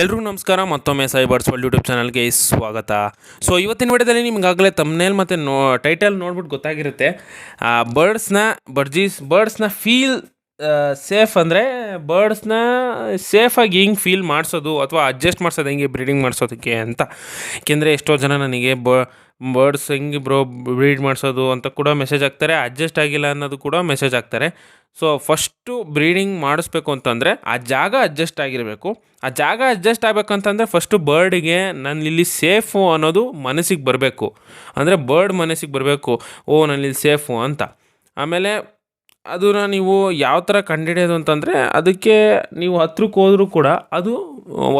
ಎಲ್ರಿಗೂ ನಮಸ್ಕಾರ, ಮತ್ತೊಮ್ಮೆ ಸೈಬರ್ಸ್ ವರ್ಲ್ಡ್ ಯೂಟ್ಯೂಬ್ ಚಾನಲ್ಗೆ ಸ್ವಾಗತ. ಸೊ ಇವತ್ತಿನ ವಿಡಿಯೋದಲ್ಲಿ ನಿಮಗಾಗಲೇ ತಮ್ಮನೇಲ್ ಮತ್ತು ನೋ ಟೈಟಲ್ ನೋಡ್ಬಿಟ್ಟು ಗೊತ್ತಾಗಿರುತ್ತೆ. ಬರ್ಡ್ಸ್ನ ಬರ್ಜೀಸ್ ಬರ್ಡ್ಸ್ನ ಫೀಲ್ ಸೇಫ್ ಅಂದರೆ ಬರ್ಡ್ಸ್ನ ಸೇಫಾಗಿ ಹಿಂಗೆ ಫೀಲ್ ಮಾಡಿಸೋದು ಅಥವಾ ಅಡ್ಜಸ್ಟ್ ಮಾಡಿಸೋದು, ಹೆಂಗೆ ಬ್ರೀಡಿಂಗ್ ಮಾಡಿಸೋದಕ್ಕೆ ಅಂತ. ಏಕೆಂದರೆ ಎಷ್ಟೋ ಜನ ನನಗೆ ಬ ಬರ್ಡ್ಸ್ ಹೆಂಗೆ ಬ್ರೋ ಬ್ರೀಡ್ ಮಾಡಿಸೋದು ಅಂತ ಕೂಡ ಮೆಸೇಜ್ ಆಗ್ತಾರೆ ಅಡ್ಜಸ್ಟ್ ಆಗಿಲ್ಲ ಅನ್ನೋದು ಕೂಡ ಮೆಸೇಜ್ ಆಗ್ತಾರೆ ಸೊ ಫಸ್ಟು ಬ್ರೀಡಿಂಗ್ ಮಾಡಿಸ್ಬೇಕು ಅಂತಂದರೆ ಆ ಜಾಗ ಅಡ್ಜಸ್ಟ್ ಆಗಿರಬೇಕು. ಆ ಜಾಗ ಅಡ್ಜಸ್ಟ್ ಆಗಬೇಕಂತಂದರೆ ಫಸ್ಟು ಬರ್ಡಿಗೆ ನಾನು ಇಲ್ಲಿ ಸೇಫು ಅನ್ನೋದು ಮನಸ್ಸಿಗೆ ಬರಬೇಕು. ಅಂದರೆ ಬರ್ಡ್ ಮನಸ್ಸಿಗೆ ಬರಬೇಕು, ಓ ನಾನು ಇಲ್ಲಿ ಸೇಫು ಅಂತ. ಆಮೇಲೆ ಅದನ್ನ ನೀವು ಯಾವ ಥರ ಕಂಡುಹಿಡಿಯೋದು ಅಂತಂದರೆ ಅದಕ್ಕೆ ನೀವು ಹತ್ರಕ್ಕೆ ಹೋದರೂ ಕೂಡ ಅದು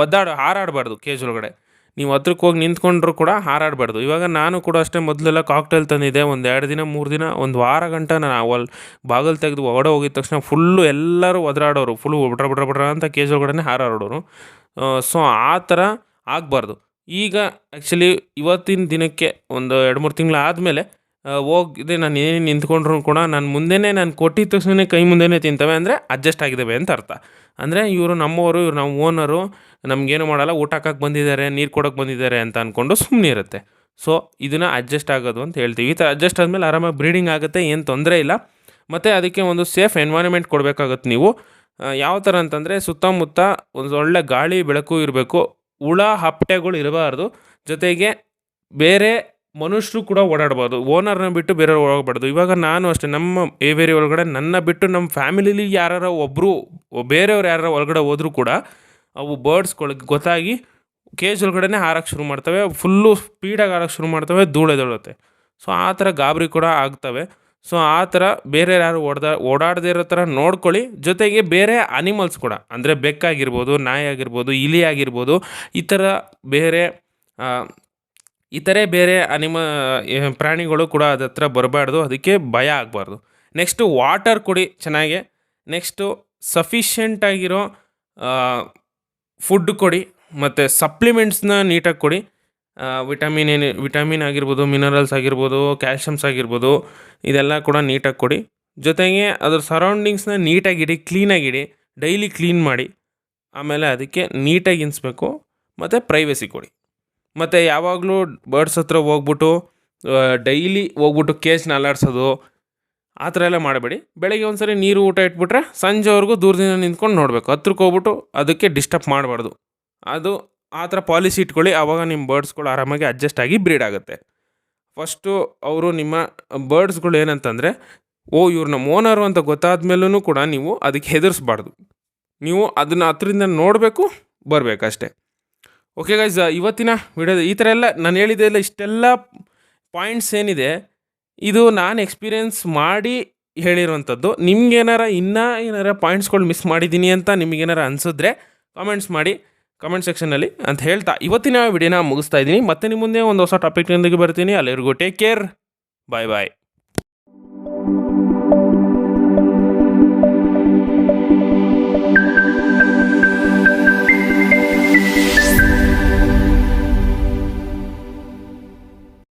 ಒದ್ದಾಡ, ಹಾರಾಡಬಾರ್ದು ಕೇಜ್ ಒಳಗಡೆ. ನೀವು ಹತ್ರಕ್ಕೆ ಹೋಗಿ ನಿಂತ್ಕೊಂಡ್ರು ಕೂಡ ಹಾರಾಡಬಾರ್ದು. ಇವಾಗ ನಾನು ಕೂಡ ಅಷ್ಟೇ ಮೊದಲೆಲ್ಲ ಕಾಕ್ಟೇಲ್ ತಂದಿದ್ದೆ. ಒಂದು ಎರಡು ದಿನ, ಮೂರು ದಿನ, ಒಂದು ವಾರ ಗಂಟ ನಾನು ಅವಲ್ ಬಾಗಿಲು ತೆಗೆದು ಒಡ ಹೋಗಿದ ತಕ್ಷಣ ಫುಲ್ಲು ಎಲ್ಲರೂ ಒದರಾಡೋರು. ಫುಲ್ಲು ಬಿಟ್ರ ಬಡ್ರ ಬಡ್ರ ಅಂತ ಕೇಜ್ ಒಳಗಡೆ ಹಾರಾಡೋರು. ಸೊ ಆ ಥರ ಆಗಬಾರ್ದು. ಈಗ ಆ್ಯಕ್ಚುಲಿ ಇವತ್ತಿನ ದಿನಕ್ಕೆ ಒಂದು ಎರಡು, ಮೂರು ತಿಂಗಳು ಆದಮೇಲೆ ಹೋಗಿದೆ ನಾನು ಏನೇ ನಿಂತ್ಕೊಂಡ್ರು ಕೂಡ ನಾನು ಮುಂದೆನೇ ನಾನು ಕೊಟ್ಟಿದ ತಕ್ಷಣ ಕೈ ಮುಂದೆನೇ ತಿಂತವೆ, ಅಂದರೆ ಅಡ್ಜಸ್ಟ್ ಆಗಿದ್ದಾವೆ ಅಂತ ಅರ್ಥ. ಅಂದರೆ ಇವರು ನಮ್ಮವರು, ಇವರು ನಮ್ಮ ಓನರು ನಮಗೇನು ಮಾಡಲ್ಲ, ಊಟ ಹಾಕಕ್ಕೆ ಬಂದಿದ್ದಾರೆ, ನೀರು ಕೊಡೋಕ್ಕೆ ಬಂದಿದ್ದಾರೆ ಅಂತ ಅಂದ್ಕೊಂಡು ಸುಮ್ಮನೆ ಇರುತ್ತೆ. ಸೊ ಇದನ್ನು ಅಡ್ಜಸ್ಟ್ ಆಗೋದು ಅಂತ ಹೇಳ್ತೀವಿ. ಈ ಥರ ಅಡ್ಜಸ್ಟ್ ಆದಮೇಲೆ ಆರಾಮಾಗಿ ಬ್ರೀಡಿಂಗ್ ಆಗುತ್ತೆ, ಏನು ತೊಂದರೆ ಇಲ್ಲ. ಮತ್ತು ಅದಕ್ಕೆ ಒಂದು ಸೇಫ್ ಎನ್ವೈರನ್ಮೆಂಟ್ ಕೊಡಬೇಕಾಗುತ್ತೆ ನೀವು. ಯಾವ ಥರ ಅಂತಂದರೆ ಸುತ್ತಮುತ್ತ ಒಂದು ಒಳ್ಳೆ ಗಾಳಿ, ಬೆಳಕು ಇರಬೇಕು. ಹುಳ, ಹಪ್ಪಟೆಗಳು ಇರಬಾರ್ದು. ಜೊತೆಗೆ ಬೇರೆ ಮನುಷ್ಯರು ಕೂಡ ಓಡಾಡ್ಬೋದು. ಓನರ್ನ ಬಿಟ್ಟು ಬೇರೆಯವ್ರು ಹೋಗಬಾರ್ದು. ಇವಾಗ ನಾನು ಅಷ್ಟೇ, ನಮ್ಮ ಏವೇರಿ ಒಳಗಡೆ ನನ್ನ ಬಿಟ್ಟು ನಮ್ಮ ಫ್ಯಾಮಿಲಿಲಿ ಯಾರು ಒಬ್ಬರು ಬೇರೆಯವ್ರು ಯಾರು ಒಳಗಡೆ ಹೋದರೂ ಕೂಡ ಅವು ಬರ್ಡ್ಸ್ಗಳಿಗೆ ಗೊತ್ತಾಗಿ ಕೇಜ್ ಒಳಗಡೆ ಹಾರಕ್ಕೆ ಶುರು ಮಾಡ್ತವೆ. ಫುಲ್ಲು ಸ್ಪೀಡಾಗಿ ಹಾರಕ್ಕೆ ಶುರು ಮಾಡ್ತವೆ ಧೂಳೆದೊಳುತ್ತೆ ಸೊ ಆ ಥರ ಗಾಬರಿ ಕೂಡ ಆಗ್ತವೆ. ಸೊ ಆ ಥರ ಬೇರೆ ಯಾರು ಓಡ್ದ, ಓಡಾಡದೇ ಇರೋ ಥರ ನೋಡ್ಕೊಳ್ಳಿ. ಜೊತೆಗೆ ಬೇರೆ ಅನಿಮಲ್ಸ್ ಕೂಡ, ಅಂದರೆ ಬೆಕ್ಕಾಗಿರ್ಬೋದು ನಾಯಿ ಆಗಿರ್ಬೋದು ಇಲಿ ಆಗಿರ್ಬೋದು ಈ ಥರ ಬೇರೆ ಇತರೆ ಬೇರೆ ಅನಿಮ ಪ್ರಾಣಿಗಳು ಕೂಡ ಅದತ್ರ ಬರಬಾರ್ದು. ಅದಕ್ಕೆ ಭಯ ಆಗಬಾರ್ದು. ನೆಕ್ಸ್ಟು ವಾಟರ್ ಕೊಡಿ ಚೆನ್ನಾಗೆ. ನೆಕ್ಸ್ಟು ಸಫಿಷಿಯೆಂಟ್ ಆಗಿರೋ ಫುಡ್ ಕೊಡಿ. ಮತ್ತು ಸಪ್ಲಿಮೆಂಟ್ಸ್ನ ನೀಟಾಗಿ ಕೊಡಿ. ವಿಟಮಿನ್ ಏನು, ವಿಟಮಿನ್ ಆಗಿರ್ಬೋದು, ಮಿನರಲ್ಸ್ ಆಗಿರ್ಬೋದು, ಕ್ಯಾಲ್ಶಿಯಮ್ಸ್ ಆಗಿರ್ಬೋದು, ಇದೆಲ್ಲ ಕೂಡ ನೀಟಾಗಿ ಕೊಡಿ. ಜೊತೆಗೆ ಅದ್ರ ಸರೌಂಡಿಂಗ್ಸ್ನ ನೀಟಾಗಿಡಿ, ಕ್ಲೀನಾಗಿಡಿ. ಡೈಲಿ ಕ್ಲೀನ್ ಮಾಡಿ. ಆಮೇಲೆ ಅದಕ್ಕೆ ನೀಟಾಗಿ ಇನ್ಸ್ಬೇಕು. ಮತ್ತು ಪ್ರೈವಸಿ ಕೊಡಿ. ಮತ್ತು ಯಾವಾಗಲೂ ಬರ್ಡ್ಸ್ ಹತ್ರ ಹೋಗ್ಬಿಟ್ಟು ಡೈಲಿ ಹೋಗ್ಬಿಟ್ಟು ಕೇಜ್ನ ಅಲ್ಲಾಡ್ಸೋದು, ಆ ಥರ ಎಲ್ಲ ಮಾಡಬೇಡಿ. ಬೆಳಗ್ಗೆ ಒಂದು ಸರಿ ನೀರು ಊಟ ಇಟ್ಬಿಟ್ರೆ ಸಂಜೆವರೆಗೂ ದೂರದಿಂದ ನಿಂತ್ಕೊಂಡು ನೋಡಬೇಕು. ಹತ್ರಕ್ಕೆ ಹೋಗ್ಬಿಟ್ಟು ಅದಕ್ಕೆ ಡಿಸ್ಟರ್ಬ್ ಮಾಡಬಾರ್ದು. ಅದು ಆ ಥರ ಪಾಲಿಸಿ ಇಟ್ಕೊಳ್ಳಿ. ಆವಾಗ ನಿಮ್ಮ ಬರ್ಡ್ಸ್ಗಳು ಆರಾಮಾಗಿ ಅಡ್ಜಸ್ಟ್ ಆಗಿ ಬ್ರೀಡ್ ಆಗುತ್ತೆ. ಫಸ್ಟು ಅವರು ನಿಮ್ಮ ಬರ್ಡ್ಸ್ಗಳು ಏನಂತಂದರೆ, ಓ, ಇವ್ರು ನಮ್ಮ ಓನರು ಅಂತ ಗೊತ್ತಾದ ಮೇಲೂ ಕೂಡ ನೀವು ಅದಕ್ಕೆ ಹೆದರಿಸ್ಬಾರ್ದು. ನೀವು ಅದನ್ನು ಹತ್ರದಿಂದ ನೋಡಬೇಕು, ಬರಬೇಕಷ್ಟೆ. ಓಕೆ ಗೈಸ್ ಇವತ್ತಿನ ವಿಡಿಯೋ ಈ ಥರ ಎಲ್ಲ ನಾನು ಹೇಳಿದ್ದೆಲ್ಲ ಇಷ್ಟೆಲ್ಲ ಪಾಯಿಂಟ್ಸ್ ಏನಿದೆ, ಇದು ನಾನು ಎಕ್ಸ್ಪೀರಿಯೆನ್ಸ್ ಮಾಡಿ ಹೇಳಿರುವಂಥದ್ದು. ನಿಮ್ಗೇನಾರ ಇನ್ನೂ ಏನಾರ ಪಾಯಿಂಟ್ಸ್ಗಳು ಮಿಸ್ ಮಾಡಿದ್ದೀನಿ ಅಂತ ನಿಮಗೇನಾರ ಅನಿಸಿದ್ರೆ ಕಾಮೆಂಟ್ಸ್ ಮಾಡಿ ಕಮೆಂಟ್ ಸೆಕ್ಷನಲ್ಲಿ ಅಂತ ಹೇಳ್ತಾ. ಇವತ್ತಿನ ವಿಡಿಯೋನ ಮುಗಿಸ್ತಾ ಇದ್ದೀನಿ. ಮತ್ತೆ ನಿಮ್ಮ ಮುಂದೆ ಒಂದು ಹೊಸ ಟಾಪಿಕ್ನೊಂದಿಗೆ ಬರ್ತೀನಿ. ಅಲ್ಲಿವರೆಗೂ ಟೇಕ್ ಕೇರ್ ಬಾಯ್ ಬಾಯ್